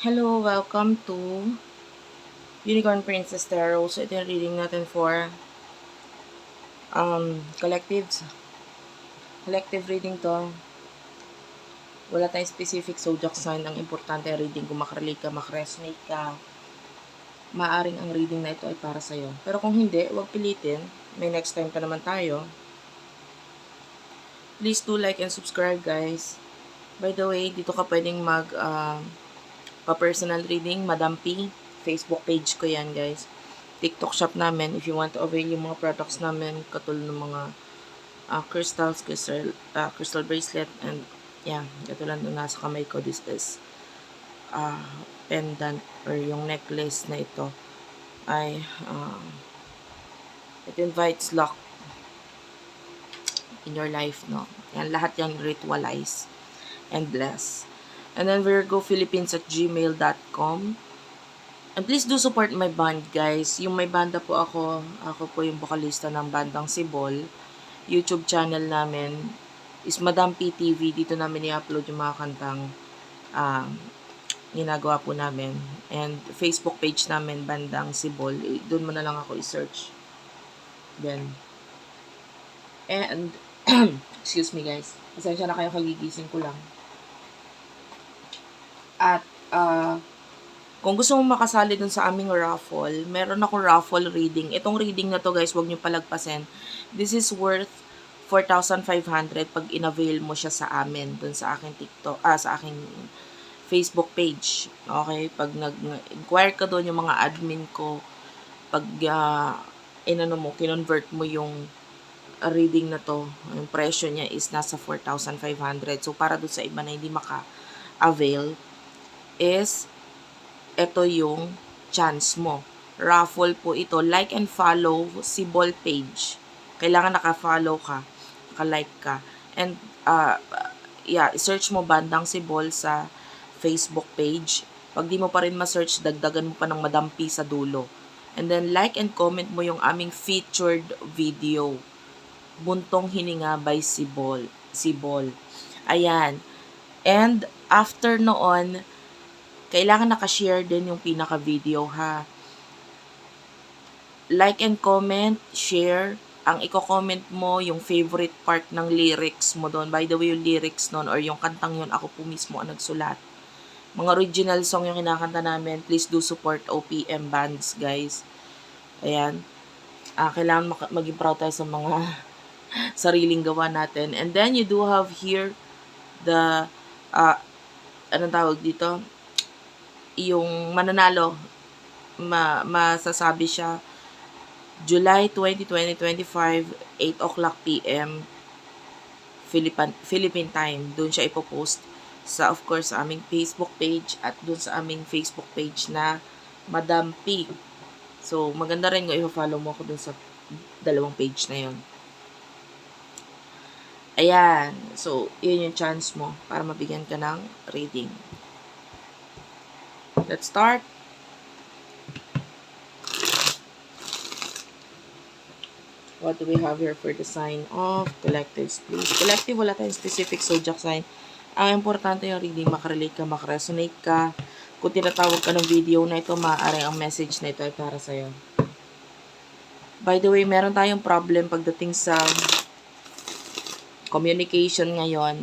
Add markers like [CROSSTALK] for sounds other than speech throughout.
Hello, welcome to Unicorn Princess Tarot. So, ito yung reading natin for um, collectives. Collective reading to. Wala tayong specific zodiac sign. Ang importante reading kung makarelate ka, makaresonate ka. Maaring ang reading na ito ay para sa'yo. Pero kung hindi, huwag pilitin. May next time pa naman tayo. Please do like and subscribe, guys. By the way, dito ka pwedeng mag... Uh, pa-personal reading, Madam P. Facebook page ko yan, guys. TikTok shop namin. If you want to avail yung mga products namin, katulad ng mga uh, crystals, crystal, uh, crystal bracelet, and yeah, katulad ng nasa kamay ko, this is uh, pendant or yung necklace na ito ay uh, it invites luck in your life, no? Yan, lahat yan ritualize and bless. And then Virgo Philippines at gmail.com. And please do support my band, guys. Yung may banda po ako, ako po yung vocalista ng bandang Sibol. YouTube channel namin is Madam PTV. Dito namin i-upload yung mga kantang uh, ginagawa po namin. And Facebook page namin, bandang Sibol. Doon mo na lang ako i-search. Then, and, [CLEARS THROAT] excuse me guys. Pasensya na kayo kagigising ko lang. At, uh, kung gusto mong makasali dun sa aming raffle, meron akong raffle reading. Itong reading na to guys, wag niyo palagpasin. This is worth 4,500 pag inavail mo siya sa amin dun sa aking TikTok, ah, sa aking Facebook page. Okay? Pag nag-inquire ka doon yung mga admin ko, pag uh, inano mo, kinonvert mo yung reading na to, yung presyo niya is nasa 4,500. So, para doon sa iba na hindi maka-avail, is ito yung chance mo. Raffle po ito. Like and follow si Ball page. Kailangan naka-follow ka. Naka-like ka. And, uh, yeah, search mo bandang si Ball sa Facebook page. Pag di mo pa rin ma-search, dagdagan mo pa ng madampi sa dulo. And then, like and comment mo yung aming featured video. Buntong Hininga by si Ball. Si Ball. Ayan. And, after noon, kailangan nakashare din yung pinaka-video ha. Like and comment, share. Ang i-comment mo, yung favorite part ng lyrics mo doon. By the way, yung lyrics noon or yung kantang yun, ako po mismo ang nagsulat. Mga original song yung kinakanta namin. Please do support OPM bands, guys. Ayan. Uh, kailangan maging proud tayo sa mga [LAUGHS] sariling gawa natin. And then, you do have here the, uh, anong tawag dito? Yung mananalo, ma masasabi siya July 20, 2025, 8 o'clock p.m. Philippine, Philippine time. Doon siya ipopost sa, of course, sa aming Facebook page at doon sa aming Facebook page na Madam P. So, maganda rin kung i-follow mo ako doon sa dalawang page na yon. Ayan. So, yun yung chance mo para mabigyan ka ng reading. Let's start. What do we have here for the sign of collectives, please? Collective, wala tayong specific zodiac sign. Ang importante yung reading, makarelate ka, makaresonate ka. Kung tinatawag ka ng video na ito, maaaring ang message na ito ay para sa'yo. By the way, meron tayong problem pagdating sa communication ngayon.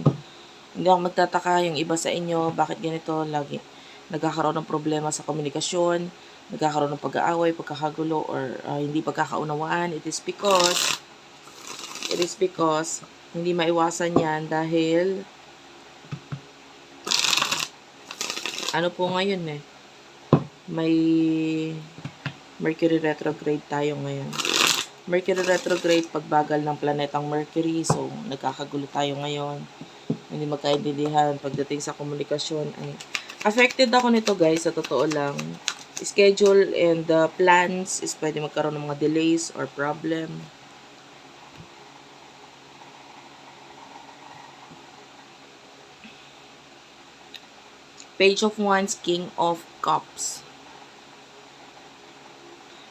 Hindi ako magtataka yung iba sa inyo, bakit ganito, lagi nagkakaroon ng problema sa komunikasyon, nagkakaroon ng pag-aaway, pagkakagulo, or uh, hindi pagkakaunawaan, it is because, it is because, hindi maiwasan yan dahil, ano po ngayon eh, may Mercury retrograde tayo ngayon. Mercury retrograde, pagbagal ng planetang Mercury, so nagkakagulo tayo ngayon. Hindi magkaintindihan pagdating sa komunikasyon ay Affected ako nito guys, sa totoo lang. Schedule and uh, plans is pwede magkaroon ng mga delays or problem. Page of Wands, King of Cups.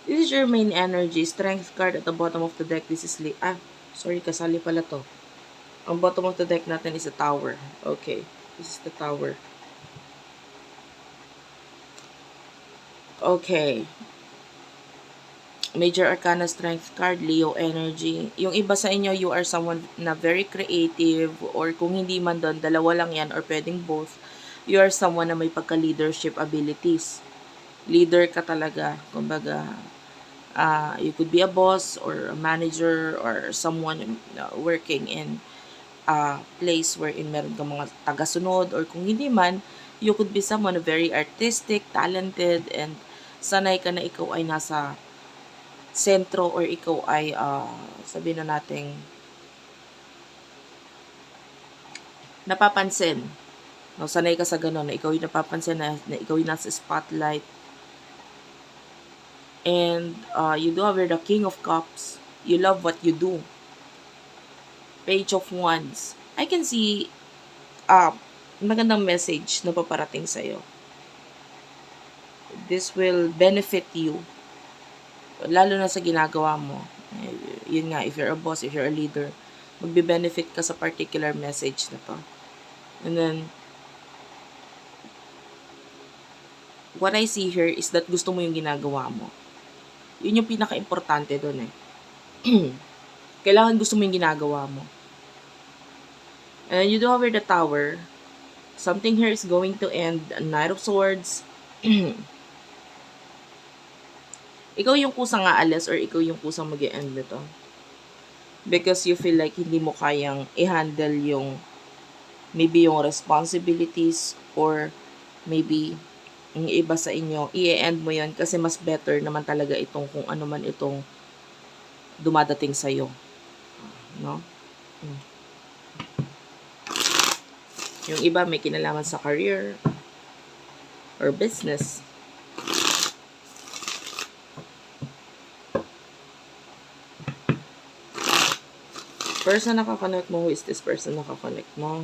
This is your main energy. Strength card at the bottom of the deck. This is... Ah, sorry, kasali pala to. Ang bottom of the deck natin is a tower. Okay. This is the tower. Okay. Major Arcana Strength card, Leo Energy. Yung iba sa inyo, you are someone na very creative or kung hindi man doon, dalawa lang yan or pwedeng both. You are someone na may pagka-leadership abilities. Leader ka talaga. Kumbaga, uh, you could be a boss or a manager or someone uh, working in a place wherein meron ka mga tagasunod or kung hindi man, you could be someone very artistic, talented, and sanay ka na ikaw ay nasa sentro or ikaw ay uh, sabihin na nating napapansin. No, sanay ka sa ganun, na ikaw yung napapansin na, na ikaw yung nasa spotlight. And uh, you do have the King of Cups. You love what you do. Page of Wands. I can see uh, magandang message na paparating sa'yo. This will benefit you lalo na sa ginagawa mo, yun nga, if you're a boss, if you're a leader, magbe-benefit ka sa particular message na to. And then, what I see here is that gusto mo yung ginagawa mo. Yun yung pinaka-importante doon eh. [CLEARS THROAT] Kailangan gusto mo yung ginagawa mo. And you do have the tower. Something here is going to end. A Knight of Swords. [CLEARS THROAT] ikaw yung kusang aalis or ikaw yung kusang mag end nito. Because you feel like hindi mo kayang i-handle yung maybe yung responsibilities or maybe yung iba sa inyo, i-end mo yan kasi mas better naman talaga itong kung ano man itong dumadating sa'yo. No? Hmm. Yung iba may kinalaman sa career or business. Person nakakonect mo, who is this person nakakonect mo?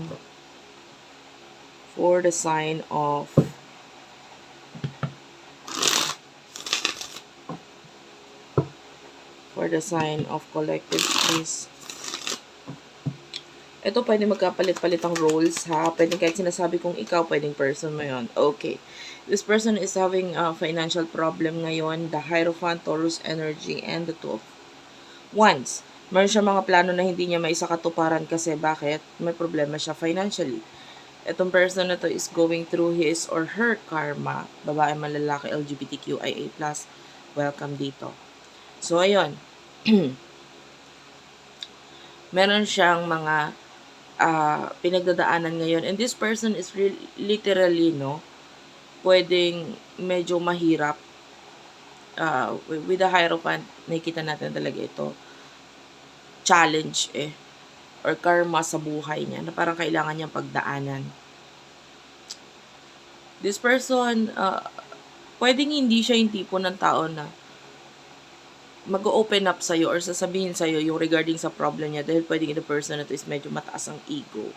For the sign of for the sign of collective space. Ito, pwede magkapalit-palit ang roles, ha? Pwede kahit sinasabi kong ikaw, pwedeng person mo yon. Okay. This person is having a financial problem ngayon. The Hierophant, Taurus energy, and the Two of Wands meron siya mga plano na hindi niya maisa katuparan kasi bakit? May problema siya financially. Itong person na to is going through his or her karma. Babae, malalaki, LGBTQIA+. Welcome dito. So, ayun. [CLEARS THROAT] meron siyang mga uh, pinagdadaanan ngayon. And this person is re- literally, no, pwedeng medyo mahirap. Uh, with the Hierophant, nakikita natin talaga ito challenge eh or karma sa buhay niya na parang kailangan niyang pagdaanan. This person, uh, pwedeng hindi siya yung tipo ng tao na mag-open up sa'yo or sasabihin sa'yo yung regarding sa problem niya dahil pwedeng the person na to is medyo mataas ang ego.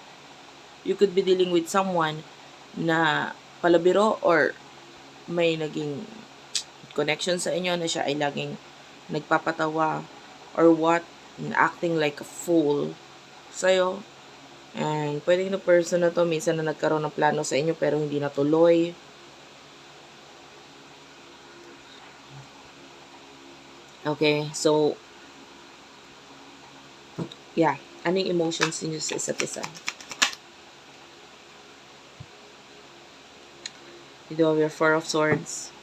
You could be dealing with someone na palabiro or may naging connection sa inyo na siya ay laging nagpapatawa or what and acting like a fool sa'yo. And pwedeng na person na to, minsan na nagkaroon ng plano sa inyo pero hindi natuloy. Okay, so, yeah, anong emotions niyo sa isa't isa? You do have your Four of Swords.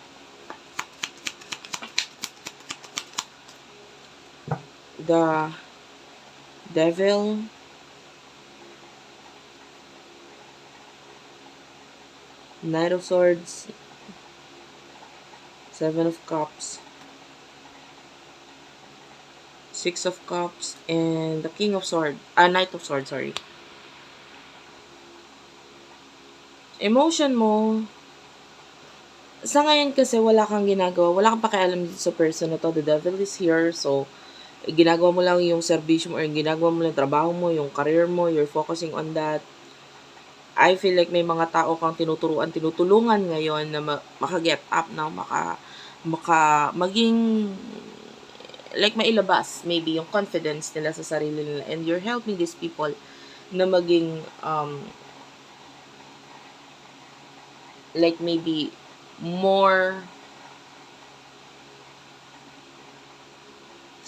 The devil. Knight of swords. Seven of cups. Six of cups and the king of sword ah knight of swords sorry. Emotion mo. Sa ngayon kasi wala kang ginagawa, wala kang pakialam sa person na to. The devil is here, so ginagawa mo lang yung service mo or ginagawa mo lang trabaho mo, yung career mo, you're focusing on that. I feel like may mga tao kang tinuturuan, tinutulungan ngayon na maka-get up na maka maka maging like mailabas maybe yung confidence nila sa sarili nila and you're helping these people na maging um like maybe more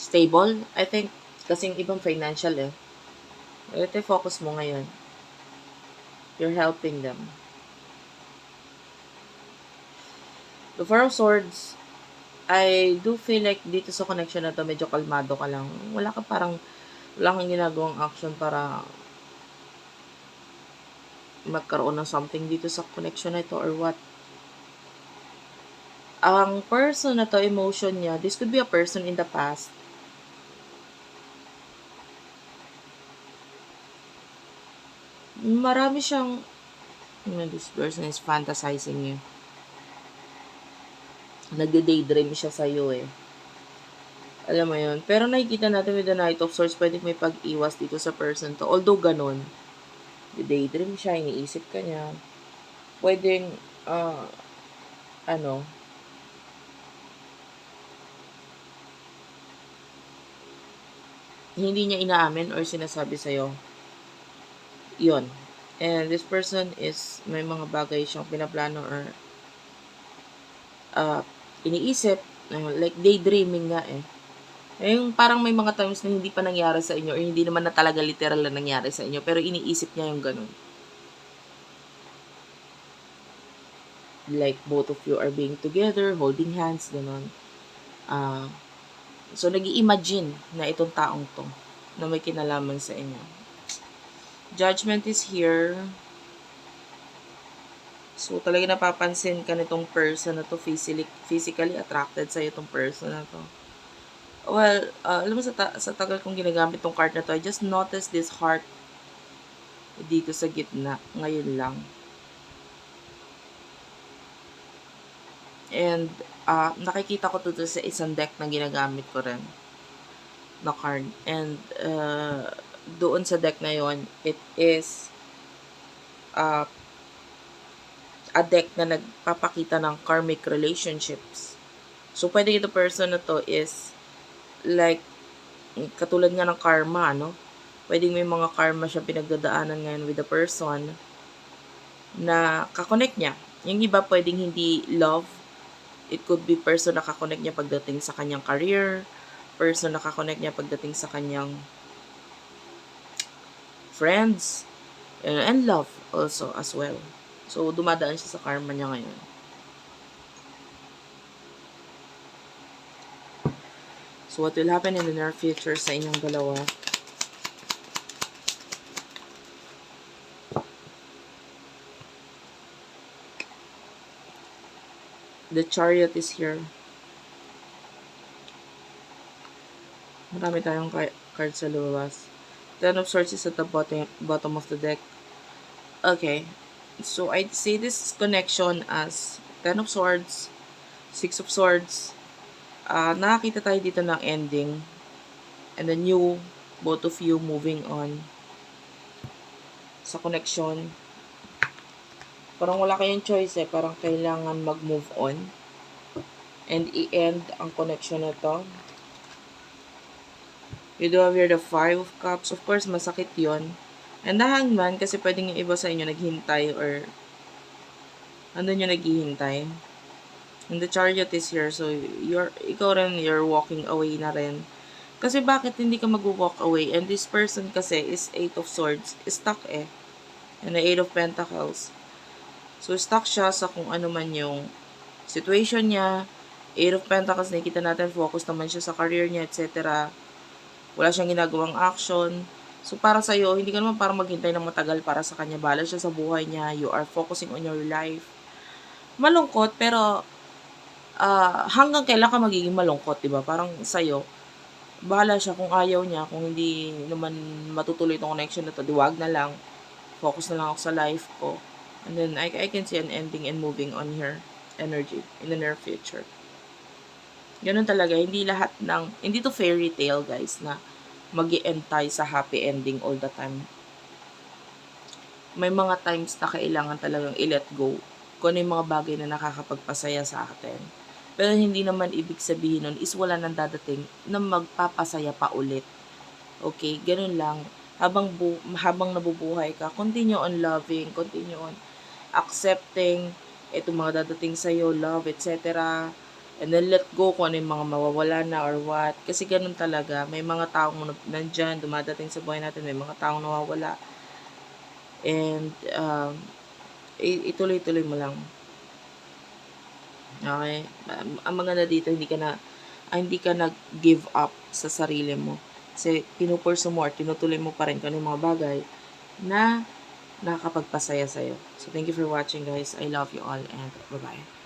stable. I think, kasi yung ibang financial eh. Ito focus mo ngayon. You're helping them. The Four of Swords, I do feel like dito sa connection na to, medyo kalmado ka lang. Wala ka parang, wala kang ginagawang action para magkaroon ng something dito sa connection na ito or what. Ang person na to, emotion niya, this could be a person in the past. Marami siyang, you know, this person is fantasizing you. Nagde-daydream siya sa'yo eh. Alam mo yun. Pero nakikita natin with the Knight of Swords, pwede may pag-iwas dito sa person to. Although ganun, daydream siya, iniisip ka niya. Pwedeng, ah, ano, hindi niya inaamin or sinasabi sa'yo. Yun. And this person is, may mga bagay siyang pinaplano or uh, iniisip, uh, like daydreaming nga eh. Eh, Yung parang may mga times na hindi pa nangyari sa inyo or hindi naman na talaga literal na nangyari sa inyo pero iniisip niya yung ganun. Like both of you are being together, holding hands, ganun. Ah, so nag imagine na itong taong to na may kinalaman sa inyo. Judgment is here. So, talaga napapansin ka nitong person na to physically, physically attracted sa itong person na to. Well, uh, alam mo sa, ta- sa tagal kong ginagamit tong card na to, I just noticed this heart dito sa gitna. Ngayon lang. And, uh, nakikita ko to sa isang deck na ginagamit ko rin na card. And, uh, doon sa deck na yon it is uh, a deck na nagpapakita ng karmic relationships. So, pwede ito person na to is like, katulad nga ng karma, no? Pwedeng may mga karma siya pinagdadaanan ngayon with the person na kakonect niya. Yung iba pwedeng hindi love. It could be person na kakonect niya pagdating sa kanyang career, person na kakonect niya pagdating sa kanyang friends, and, love also as well. So, dumadaan siya sa karma niya ngayon. So, what will happen in the near future sa inyong dalawa? The chariot is here. Marami tayong cards sa luwas. Ten of Swords is at the bottom, bottom of the deck. Okay. So, I'd say this connection as Ten of Swords, Six of Swords. Ah, nakakita tayo dito ng ending. And then you, both of you moving on sa connection. Parang wala kayong choice eh. Parang kailangan mag-move on. And i-end ang connection na to. You do have here the Five of Cups. Of course, masakit yon And the Hangman, kasi pwedeng yung iba sa inyo naghintay or andun yung naghihintay. And the Chariot is here. So, you're, ikaw rin, you're walking away na rin. Kasi bakit hindi ka mag-walk away? And this person kasi is Eight of Swords. Stuck eh. And the Eight of Pentacles. So, stuck siya sa kung ano man yung situation niya. Eight of Pentacles, nakikita natin, focus naman siya sa career niya, etc. Wala siyang ginagawang action. So, para sa'yo, hindi ka naman para maghintay ng matagal para sa kanya. Bala siya sa buhay niya. You are focusing on your life. Malungkot, pero ah hanggang kailan ka magiging malungkot, di ba? Parang sa'yo, bahala siya kung ayaw niya, kung hindi naman matutuloy itong connection na to, diwag na lang. Focus na lang ako sa life ko. And then, I, I can see an ending and moving on her energy in the near future. Ganun talaga, hindi lahat ng, hindi to fairy tale, guys, na mag end tayo sa happy ending all the time. May mga times na kailangan talagang i-let go kung ano yung mga bagay na nakakapagpasaya sa atin. Pero hindi naman ibig sabihin nun is wala nang dadating na magpapasaya pa ulit. Okay, ganun lang. Habang, bu- habang nabubuhay ka, continue on loving, continue on accepting itong mga dadating sa'yo, love, etc. And then let go kung ano yung mga mawawala na or what. Kasi ganun talaga. May mga taong nandyan, dumadating sa buhay natin. May mga taong nawawala. And, um, ituloy-tuloy mo lang. Okay? Um, Ang maganda dito, hindi ka na, ah, hindi ka nag-give up sa sarili mo. Kasi pinupurso mo or tinutuloy mo pa rin kung ano yung mga bagay na nakakapagpasaya sa'yo. So, thank you for watching guys. I love you all and bye-bye.